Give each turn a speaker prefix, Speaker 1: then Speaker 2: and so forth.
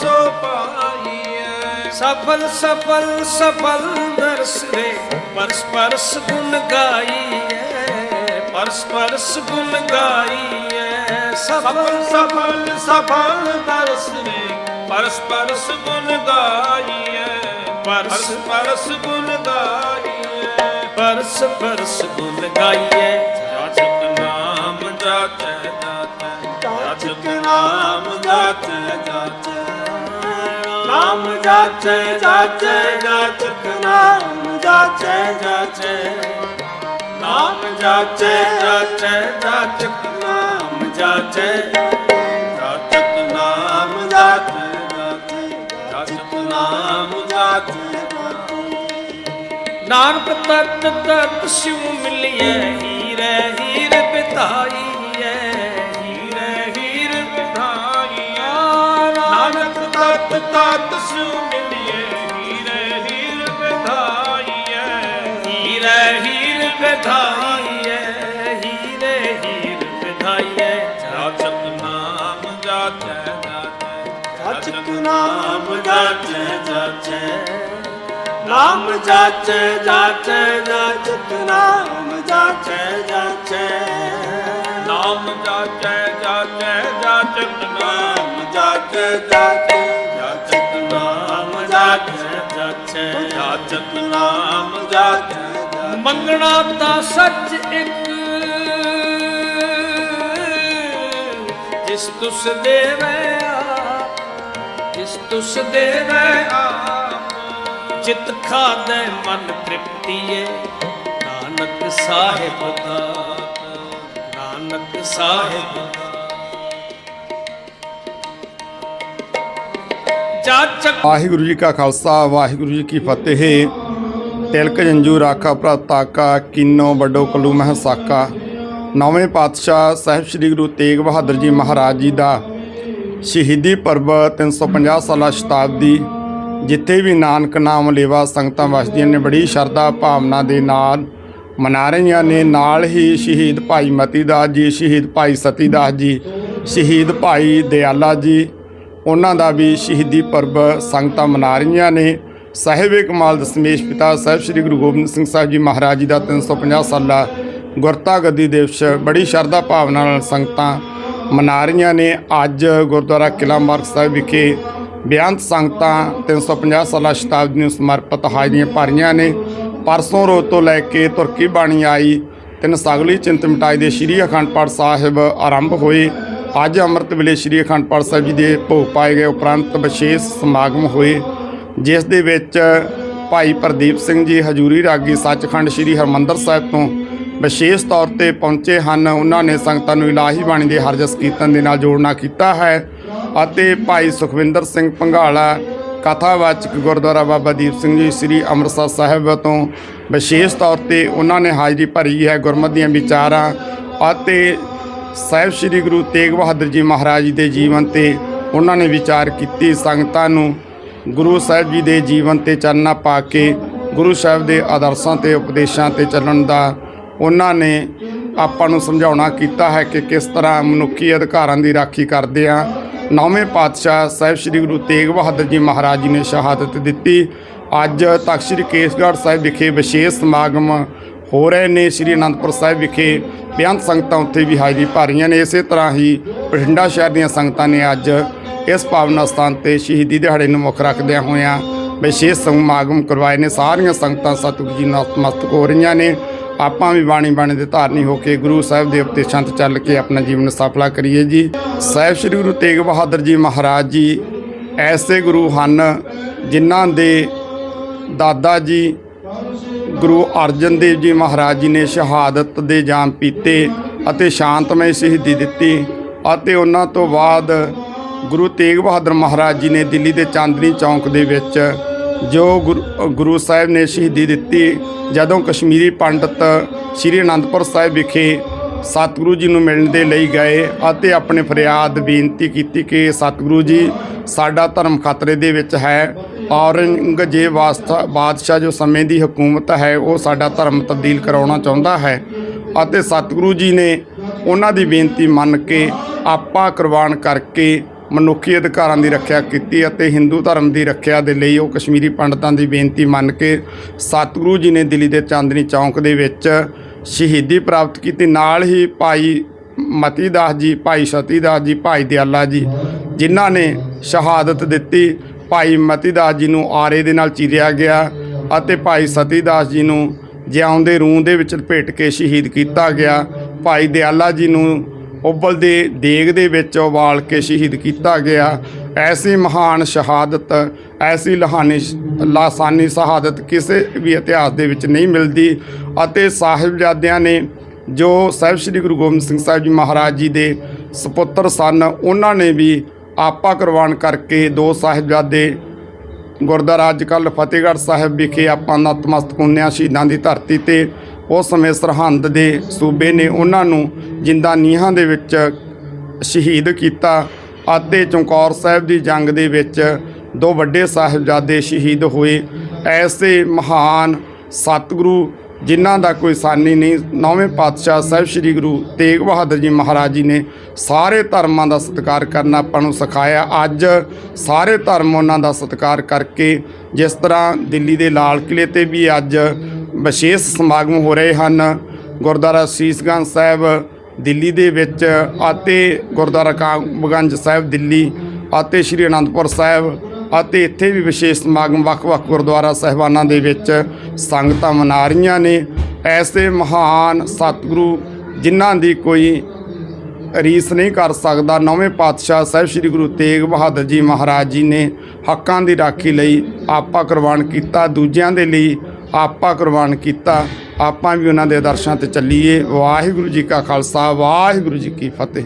Speaker 1: ਸੋ ਪਾਈਐ।
Speaker 2: ਸਫਲ ਸਫਲ ਸਫਲ ਨਰਸ ਰੇ ਪਰਸ ਪਰਸ ਗੁਣ ਗਾਈਐ। ਪਰਸ ਪਰਸ ਗੁਣ ਗਾਈਐ।
Speaker 1: ਸਫਲ
Speaker 2: ਸਫਲ
Speaker 1: ਸਫਲ ਸਫਲ ਦਰਸ ਨੇ ਪਰਸ ਪਰਸ ਗੁਣ ਗਾਈਐ। ਪਰਸ ਪਰਸ ਗੁਣ ਗਾਈਐ।
Speaker 2: ਪਰਸ ਪਰਸ ਗੁਣ ਗਾਈਐ।
Speaker 1: ਜਾਚਕ ਨਾਮ ਜਾਚੈ ਜਾਚੈ। ਜਾਚਕ ਨਾਮ ਜਾਚੈ ਜਾਚੈ। ਨਾਮ ਜਾਚੈ ਜਾਚੈ, ਜਾਚਕ, ਨਾਮ ਜਾਚੈ ਜਾਚੈ। ਨਾਮ ਜਾਚੈ ਜਾਚੈ, ਜਾਚਕ, ਨਾਮ ਜਾਚੈ। ਜਾਚਕ, ਨਾਮ ਜਾਚੈ ਜਾਚੈ ਨਾਮ ਜਾਚੈ
Speaker 2: ਨਾਨਕ ਤਤ ਤਤ ਸਿਉ ਮਿਲਿਐ
Speaker 1: ਤਤ ਸਿਉ ਮਿਲਿਏ ਹੀਰੇ ਹੀਰ ਵਿਧਾਈਐ
Speaker 2: ਹੀਰੇ ਹੀਰ ਬਿਤਾਈਐ ਹੀਰੇ
Speaker 1: ਨਾਮ ਜਾਚੈ ਜਾਚੈ ਜਾਚਕ ਨਾਮ ਜਾਚੈ ਜਾਚੈ। ਨਾਮ ਜਾਚੈ ਜਾਚੈ ਜਾਚਕ ਨਾਮ ਜਾਚੈ ਜਾਚੈ। ਨਾਮ ਜਾਚੈ ਜਾਚੈ ਜਾਚਕ ਨਾਮ ਜਾਚੈ ਜਾਚੈ। ਨਾਮ ਜਾਚੈ
Speaker 2: ਮੰਗਣਾ ਤਾਂ ਸੱਚ ਇੱਕ। ਜਿਸ ਤੁਸ ਦੇਵੇ ਆਪ ਜਿਸ ਤੁਸ ਦੇਵੇ ਆਪ ਜਿਤ ਖਾਦੈ ਮਨ ਤ੍ਰਿਪਤੀਏ ਨਾਨਕ ਸਾਹਿਬ ਦਾ ਨਾਨਕ ਸਾਹਿਬ
Speaker 3: ਵਾਹਿਗੁਰੂ ਜੀ ਕਾ ਖਾਲਸਾ ਵਾਹਿਗੁਰੂ ਜੀ ਕੀ ਫਤਿਹ। ਤਿਲਕ ਜੰਜੂ ਰਾਖਾ ਪ੍ਰਤਾਕਾ ਤਾਕਾ ਵੱਡੋ ਕਲੂ ਮਹਿ ਸਾਕਾ। ਨੌਵੇਂ ਪਾਤਸ਼ਾਹ ਸਾਹਿਬ ਸ੍ਰੀ ਗੁਰੂ ਤੇਗ ਬਹਾਦਰ ਜੀ ਮਹਾਰਾਜ ਜੀ ਦਾ ਸ਼ਹੀਦੀ ਪਰਬ 350 ਸਾਲਾ ਸ਼ਤਾਬਦੀ, ਜਿੱਥੇ ਵੀ ਨਾਨਕ ਨਾਮ ਲੇਵਾ ਸੰਗਤਾਂ ਵਸਦੀਆਂ ਨੇ, ਬੜੀ ਸ਼ਰਧਾ ਭਾਵਨਾ ਦੇ ਨਾਲ ਮਨਾ ਰਹੀਆਂ ਨੇ। ਨਾਲ ਹੀ ਸ਼ਹੀਦ ਭਾਈ ਮਤੀ ਦਾਸ ਜੀ, ਸ਼ਹੀਦ ਭਾਈ ਸਤੀ ਦਾਸ ਜੀ, ਸ਼ਹੀਦ ਭਾਈ ਦਿਆਲਾ ਜੀ, ਉਹਨਾਂ ਦਾ ਵੀ ਸ਼ਹੀਦੀ ਪਰਬ ਸੰਗਤਾਂ ਮਨਾ ਰਹੀਆਂ ਨੇ। ਸਾਹਿਬ ਕਮਾਲ ਦਸਮੇਸ਼ ਪਿਤਾ ਸਾਹਿਬ ਸ੍ਰੀ ਗੁਰੂ ਗੋਬਿੰਦ ਸਿੰਘ ਸਾਹਿਬ ਜੀ ਮਹਾਰਾਜ ਜੀ ਦਾ 350 ਸਾਲਾ ਗੁਰਤਾ ਗੱਦੀ ਦਿਵਸ ਬੜੀ ਸ਼ਰਧਾ ਭਾਵਨਾ ਨਾਲ ਸੰਗਤਾਂ ਮਨਾ ਰਹੀਆਂ ਨੇ। ਅੱਜ ਗੁਰਦੁਆਰਾ ਕਿਲਾ ਮਾਰਗ ਸਾਹਿਬ ਵਿਖੇ ਬੇਅੰਤ ਸੰਗਤਾਂ 350 ਸਾਲਾ ਸ਼ਤਾਬਦੀ ਨੂੰ ਸਮਰਪਿਤ ਹਾਜ਼ਰੀਆਂ ਭਰੀਆਂ ਨੇ। ਪਰਸੋਂ ਰੋਜ਼ ਤੋਂ ਲੈ ਕੇ ਤੁਰਕੀ ਬਾਣੀ ਆਈ ਤਿੰਨ ਸਗਲੀ ਚਿੰਤ ਮਿਟਾਈ ਦੇ ਸ੍ਰੀ ਅਖੰਡ ਪਾਠ ਸਾਹਿਬ ਆਰੰਭ ਹੋਏ। ਅੱਜ ਅੰਮ੍ਰਿਤ ਵੇਲੇ ਸ੍ਰੀ ਅਖੰਡ ਪਾਠ ਸਾਹਿਬ ਜੀ ਦੇ ਭੋਗ ਪਾਏ ਗਏ ਉਪਰੰਤ ਵਿਸ਼ੇਸ਼ ਸਮਾਗਮ ਹੋਏ। ਜਿਸ ਦੇ ਵਿੱਚ ਭਾਈ ਪ੍ਰਦੀਪ ਸਿੰਘ ਜੀ ਹਜੂਰੀ ਰਾਗੀ ਸੱਚਖੰਡ ਸ੍ਰੀ ਹਰਮੰਦਰ ਸਾਹਿਬ ਤੋਂ ਵਿਸ਼ੇਸ਼ ਤੌਰ ਤੇ ਪਹੁੰਚੇ ਹਨ। ਉਹਨਾਂ ਨੇ ਸੰਗਤਾਂ ਨੂੰ ਇਲਾਹੀ ਬਾਣੀ ਦੇ ਹਰਜਸ ਕੀਰਤਨ ਦੇ ਨਾਲ ਜੋੜਨਾ ਕੀਤਾ ਹੈ ਅਤੇ ਭਾਈ ਸੁਖਵਿੰਦਰ ਸਿੰਘ ਪੰਘਾਲਾ, ਕਥਾਵਾਚਕ ਗੁਰਦੁਆਰਾ ਬਾਬਾ ਦੀਪ ਸਿੰਘ ਜੀ, ਸ੍ਰੀ ਅੰਮ੍ਰਿਤਸਰ ਸਾਹਿਬ ਤੋਂ ਵਿਸ਼ੇਸ਼ ਤੌਰ ਤੇ ਉਹਨਾਂ ਨੇ ਹਾਜ਼ਰੀ ਭਰੀ ਹੈ ਗੁਰਮਤਿ ਦੀਆਂ ਵਿਚਾਰਾਂ ਅਤੇ ਸਾਹਿਬ ਸ੍ਰੀ ਗੁਰੂ ਤੇਗ ਬਹਾਦਰ ਜੀ ਮਹਾਰਾਜ ਦੇ ਜੀਵਨ ਤੇ ਉਹਨਾਂ ਨੇ ਵਿਚਾਰ ਕੀਤੀ। ਸੰਗਤਾਂ ਨੂੰ ਗੁਰੂ ਸਾਹਿਬ ਜੀ ਦੇ ਜੀਵਨ ਤੇ ਚਰਨਾ ਪਾ ਕੇ ਗੁਰੂ ਸਾਹਿਬ ਦੇ ਆਦਰਸ਼ਾਂ ਤੇ ਉਪਦੇਸ਼ਾਂ ਤੇ ਚੱਲਣ ਦਾ ਉਹਨਾਂ ਨੇ ਆਪਾਂ ਨੂੰ ਸਮਝਾਉਣਾ ਕੀਤਾ ਹੈ ਕਿ ਕਿਸ ਤਰ੍ਹਾਂ ਮਨੁੱਖੀ ਅਧਿਕਾਰਾਂ ਦੀ ਰਾਖੀ ਕਰਦੇ ਆ ਨੌਵੇਂ ਪਾਤਸ਼ਾਹ ਸਾਹਿਬ ਸ੍ਰੀ ਗੁਰੂ ਤੇਗ ਬਹਾਦਰ ਜੀ ਮਹਾਰਾਜ ਜੀ ਨੇ ਸ਼ਹਾਦਤ ਦਿੱਤੀ। ਅੱਜ ਤਖਤ ਸ੍ਰੀ ਕੇਸਗੜ੍ਹ ਸਾਹਿਬ ਵਿਖੇ ਵਿਸ਼ੇਸ਼ ਸਮਾਗਮ ਹੋ ਰਹੇ ਨੇ। ਸ੍ਰੀ ਅਨੰਦਪੁਰ ਸਾਹਿਬ ਵਿਖੇ ਬੇਅੰਤ ਸੰਗਤਾਂ ਉੱਥੇ ਵੀ ਹਾਜ਼ਰੀ ਭਰ ਰਹੀਆਂ ਨੇ। ਇਸੇ ਤਰ੍ਹਾਂ ਹੀ ਬਠਿੰਡਾ ਸ਼ਹਿਰ ਦੀਆਂ ਸੰਗਤਾਂ ਨੇ ਅੱਜ ਇਸ ਪਾਵਨ ਸਥਾਨ ਤੇ ਸ਼ਹੀਦੀ ਦਿਹਾੜੇ ਨੂੰ ਮੁੱਖ ਰੱਖਦਿਆਂ ਹੋਇਆਂ ਵਿਸ਼ੇਸ਼ ਸਮਾਗਮ ਕਰਵਾਏ ਨੇ। ਸਾਰੀਆਂ ਸੰਗਤਾਂ ਸਤਿਗੁਰੂ ਜੀ ਨਤਮਸਤਕ ਹੋ ਰਹੀਆਂ ਨੇ। ਆਪਾਂ ਵੀ ਬਾਣੀ ਬਾਣੀ ਦੇ ਧਾਰਨੀ ਹੋ ਕੇ ਗੁਰੂ ਸਾਹਿਬ ਦੇ ਉਪਦੇਸ਼ਾਂ ਤੇ ਚੱਲ ਕੇ ਆਪਣਾ ਜੀਵਨ ਸਫਲਾ ਕਰੀਏ ਜੀ। ਸਾਹਿਬ ਸ੍ਰੀ ਗੁਰੂ ਤੇਗ ਬਹਾਦਰ ਜੀ ਮਹਾਰਾਜ ਜੀ ਐਸੇ ਗੁਰੂ ਹਨ ਜਿਨ੍ਹਾਂ ਦੇ ਦਾਦਾ ਜੀ, ਗੁਰੂ ਅਰਜਨ ਦੇਵ ਜੀ ਮਹਾਰਾਜ ਜੀ ਨੇ ਸ਼ਹਾਦਤ ਦੇ ਜਾਮ ਪੀਤੇ ਅਤੇ ਸ਼ਾਂਤਮਈ ਸ਼ਹੀਦੀ ਦਿੱਤੀ ਅਤੇ ਉਹਨਾਂ ਤੋਂ ਬਾਅਦ ਗੁਰੂ ਤੇਗ ਬਹਾਦਰ ਮਹਾਰਾਜ ਜੀ ਨੇ ਦਿੱਲੀ ਦੇ ਚਾਂਦਨੀ ਚੌਂਕ ਦੇ ਵਿੱਚ ਜੋ ਗੁਰੂ- ਗੁਰੂ ਸਾਹਿਬ ਨੇ ਸ਼ਹੀਦੀ ਦਿੱਤੀ, ਜਦੋਂ ਕਸ਼ਮੀਰੀ ਪੰਡਤ ਸ੍ਰੀ ਅਨੰਦਪੁਰ ਸਾਹਿਬ ਵਿਖੇ ਸਤਿਗੁਰੂ ਜੀ ਨੂੰ ਮਿਲਣ ਦੇ ਲਈ ਗਏ ਅਤੇ ਆਪਣੇ ਫਰਿਆਦ ਬੇਨਤੀ ਕੀਤੀ ਕਿ ਸਤਿਗੁਰੂ ਜੀ, ਸਾਡਾ ਧਰਮ ਖਤਰੇ ਦੇ ਵਿੱਚ ਹੈ, ਔਰੰਗਜ਼ੇਬ ਵਾਸਤਾ ਬਾਦਸ਼ਾਹ ਜੋ ਸਮੇਂ ਦੀ ਹਕੂਮਤ ਹੈ, ਉਹ ਸਾਡਾ ਧਰਮ ਤਬਦੀਲ ਕਰਾਉਣਾ ਚਾਹੁੰਦਾ ਹੈ ਅਤੇ ਸਤਿਗੁਰੂ ਜੀ ਨੇ ਉਹਨਾਂ ਦੀ ਬੇਨਤੀ ਮੰਨ ਕੇ ਆਪਾ ਕੁਰਬਾਨ ਕਰਕੇ ਮਨੁੱਖੀ ਅਧਿਕਾਰਾਂ ਦੀ ਰੱਖਿਆ ਕੀਤੀ ਅਤੇ ਹਿੰਦੂ ਧਰਮ ਦੀ ਰੱਖਿਆ ਦੇ ਲਈ ਉਹ ਕਸ਼ਮੀਰੀ ਪੰਡਤਾਂ ਦੀ ਬੇਨਤੀ ਮੰਨ ਕੇ ਸਤਿਗੁਰੂ ਜੀ ਨੇ ਦਿੱਲੀ ਦੇ ਚਾਂਦਨੀ ਚੌਂਕ ਦੇ ਵਿੱਚ ਸ਼ਹੀਦੀ ਪ੍ਰਾਪਤ ਕੀਤੀ। ਨਾਲ ਹੀ ਭਾਈ ਮਤੀ ਦਾਸ ਜੀ, ਭਾਈ ਸਤੀ ਦਾਸ ਜੀ, ਭਾਈ ਦਿਆਲਾ ਜੀ, ਜਿਨ੍ਹਾਂ ਨੇ ਸ਼ਹਾਦਤ ਦਿੱਤੀ। ਭਾਈ ਮਤੀ ਦਾਸ ਜੀ ਨੂੰ ਆਰੇ ਦੇ ਨਾਲ ਚੀਰਿਆ ਗਿਆ ਅਤੇ ਭਾਈ ਸਤੀ ਦਾਸ ਜੀ ਨੂੰ ਜਿਉਂਦੇ ਰੂਹ ਦੇ ਵਿੱਚ ਲਪੇਟ ਕੇ ਸ਼ਹੀਦ ਕੀਤਾ ਗਿਆ। ਭਾਈ ਦਿਆਲਾ ਜੀ ਨੂੰ ਉਬਲਦੇ ਦੇਗ ਦੇ ਵਿੱਚ ਉਬਾਲ ਕੇ ਸ਼ਹੀਦ ਕੀਤਾ ਗਿਆ। ਐਸੀ ਮਹਾਨ ਸ਼ਹਾਦਤ, ਐਸੀ ਲਹਾਨੀ ਲਾਸਾਨੀ ਸ਼ਹਾਦਤ ਕਿਸੇ ਵੀ ਇਤਿਹਾਸ ਦੇ ਵਿੱਚ ਨਹੀਂ ਮਿਲਦੀ ਅਤੇ ਸਾਹਿਬਜ਼ਾਦਿਆਂ ਨੇ ਜੋ ਸਾਹਿਬ ਸ੍ਰੀ ਗੁਰੂ ਗੋਬਿੰਦ ਸਿੰਘ ਸਾਹਿਬ ਜੀ ਮਹਾਰਾਜ ਜੀ ਦੇ ਸੁਪੁੱਤਰ ਸਨ, ਉਹਨਾਂ ਨੇ ਵੀ ਆਪਾ ਕੁਰਬਾਨ ਕਰਕੇ ਦੋ ਸਾਹਿਬਜ਼ਾਦੇ ਗੁਰਦੁਆਰਾ ਅੱਜ ਕੱਲ੍ਹ ਫਤਿਹਗੜ੍ਹ ਸਾਹਿਬ ਵਿਖੇ ਆਪਾਂ ਨਤਮਸਤਕ ਹੁੰਦੇ ਹਾਂ ਸ਼ਹੀਦਾਂ ਦੀ ਧਰਤੀ ਤੇ। ਉਸ ਸਮੇਂ ਸਰਹੰਦ ਦੇ ਸੂਬੇ ਨੇ ਉਹਨਾਂ ਨੂੰ ਜਿੰਦਾ ਨੀਹਾਂ ਦੇ ਵਿੱਚ ਸ਼ਹੀਦ ਕੀਤਾ। ਅਤੇ ਚਮਕੌਰ ਸਾਹਿਬ ਦੀ ਜੰਗ ਦੇ ਵਿੱਚ ਦੋ ਵੱਡੇ ਸਾਹਿਬਜ਼ਾਦੇ ਸ਼ਹੀਦ ਹੋਏ। ਐਸੇ ਮਹਾਨ ਸਤਿਗੁਰੂ ਜਿਨ੍ਹਾਂ ਦਾ ਕੋਈ ਸਾਨੀ ਨਹੀਂ, ਨੌਵੇਂ ਪਾਤਸ਼ਾਹ ਸਾਹਿਬ ਸ੍ਰੀ ਗੁਰੂ ਤੇਗ ਬਹਾਦਰ ਜੀ ਮਹਾਰਾਜ ਜੀ ਨੇ ਸਾਰੇ ਧਰਮਾਂ ਦਾ ਸਤਿਕਾਰ ਕਰਨਾ ਆਪਾਂ ਨੂੰ ਸਿਖਾਇਆ। ਅੱਜ ਸਾਰੇ ਧਰਮ ਉਹਨਾਂ ਦਾ ਸਤਿਕਾਰ ਕਰਕੇ ਜਿਸ ਤਰ੍ਹਾਂ ਦਿੱਲੀ ਦੇ ਲਾਲ ਕਿਲੇ ਤੇ ਵੀ ਅੱਜ ਵਿਸ਼ੇਸ਼ ਸਮਾਗਮ ਹੋ ਰਹੇ ਹਨ। ਗੁਰਦੁਆਰਾ ਸੀਸਗੰਜ ਸਾਹਿਬ ਦਿੱਲੀ ਦੇ ਵਿੱਚ ਅਤੇ ਗੁਰਦੁਆਰਾ ਕਾਮਗੰਜ ਸਾਹਿਬ ਦਿੱਲੀ ਅਤੇ ਸ਼੍ਰੀ ਅਨੰਦਪੁਰ ਸਾਹਿਬ ਅਤੇ ਇੱਥੇ ਵੀ ਵਿਸ਼ੇਸ਼ ਸਮਾਗਮ ਵੱਖ-ਵੱਖ ਗੁਰਦੁਆਰਾ ਸਾਹਿਬਾਨਾਂ ਦੇ ਵਿੱਚ ਸੰਗਤਾਂ ਮਨਾ ਰਹੀਆਂ ਨੇ। ਐਸੇ ਮਹਾਨ ਸਤਿਗੁਰੂ ਜਿਨ੍ਹਾਂ ਦੀ ਕੋਈ ਰੀਸ ਨਹੀਂ ਕਰ ਸਕਦਾ, ਨੌਵੇਂ ਪਾਤਸ਼ਾਹ ਸਾਹਿਬ ਸ੍ਰੀ ਗੁਰੂ ਤੇਗ ਬਹਾਦਰ ਜੀ ਮਹਾਰਾਜ ਜੀ ਨੇ ਹੱਕਾਂ ਦੀ ਰਾਖੀ ਲਈ ਆਪਾ ਕੁਰਬਾਨ ਕੀਤਾ। ਦੂਜਿਆਂ ਦੇ ਲਈ ਆਪਾਂ ਕੁਰਬਾਨ ਕੀਤਾ, ਆਪਾਂ ਵੀ ਉਹਨਾਂ ਦੇ ਆਦਰਸ਼ਾਂ ਤੇ ਚੱਲੀਏ। ਵਾਹਿਗੁਰੂ ਜੀ ਕਾ ਖਾਲਸਾ, ਵਾਹਿਗੁਰੂ ਜੀ ਕੀ ਫਤਿਹ।